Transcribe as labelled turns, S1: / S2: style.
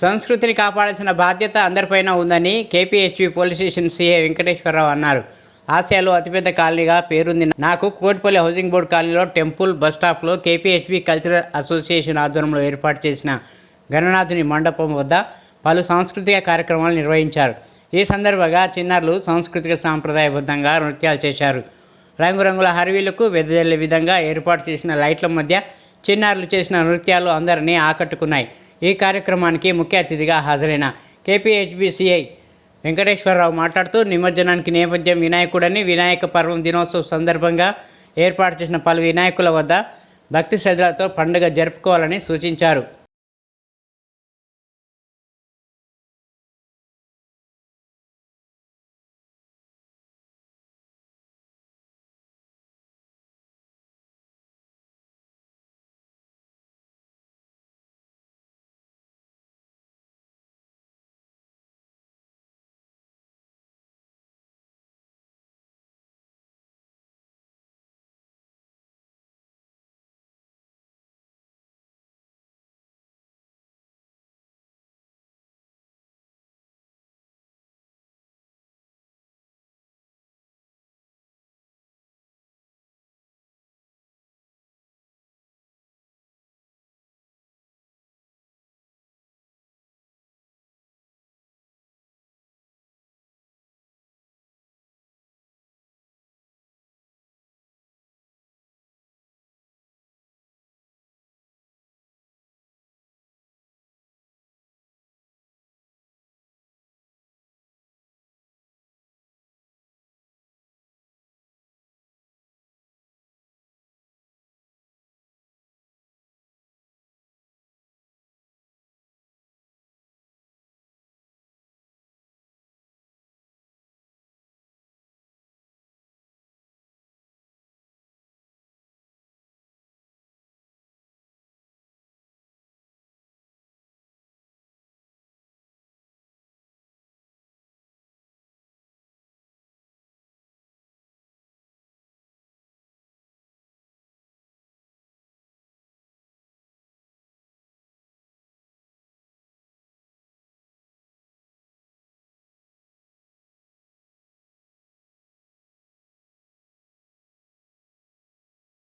S1: సంస్కృతిని కాపాడాల్సిన బాధ్యత అందరిపైన ఉందని KPHB police station CA Venkateswararao అన్నారు. ఆసియాలో అతిపెద్ద కాలనీగా పేరుంది నాకు కోటిపల్లి హౌసింగ్ బోర్డు కాలనీలో టెంపుల్ బస్ స్టాప్లో కేపీహెచ్పి కల్చరల్ అసోసియేషన్ ఆధ్వర్యంలో ఏర్పాటు చేసిన గణనాథుని మండపం వద్ద పలు సాంస్కృతిక కార్యక్రమాలు నిర్వహించారు. ఈ సందర్భంగా చిన్నారులు సాంస్కృతిక సాంప్రదాయబద్ధంగా నృత్యాలు చేశారు. రంగురంగుల హరివీలకు వెదజల్లే విధంగా ఏర్పాటు చేసిన లైట్ల మధ్య చిన్నారులు చేసిన నృత్యాలు అందరినీ ఆకట్టుకున్నాయి. ఈ కార్యక్రమానికి ముఖ్య అతిథిగా హాజరైన కేపీహెచ్బిసిఐ వెంకటేశ్వరరావు మాట్లాడుతూ నిమజ్జనానికి నేపథ్యం వినాయకుడని వినాయక పర్వం దినోత్సవం సందర్భంగా ఏర్పాటు చేసిన పలు వినాయకుల వద్ద భక్తి శ్రద్ధలతో పండుగ జరుపుకోవాలని సూచించారు.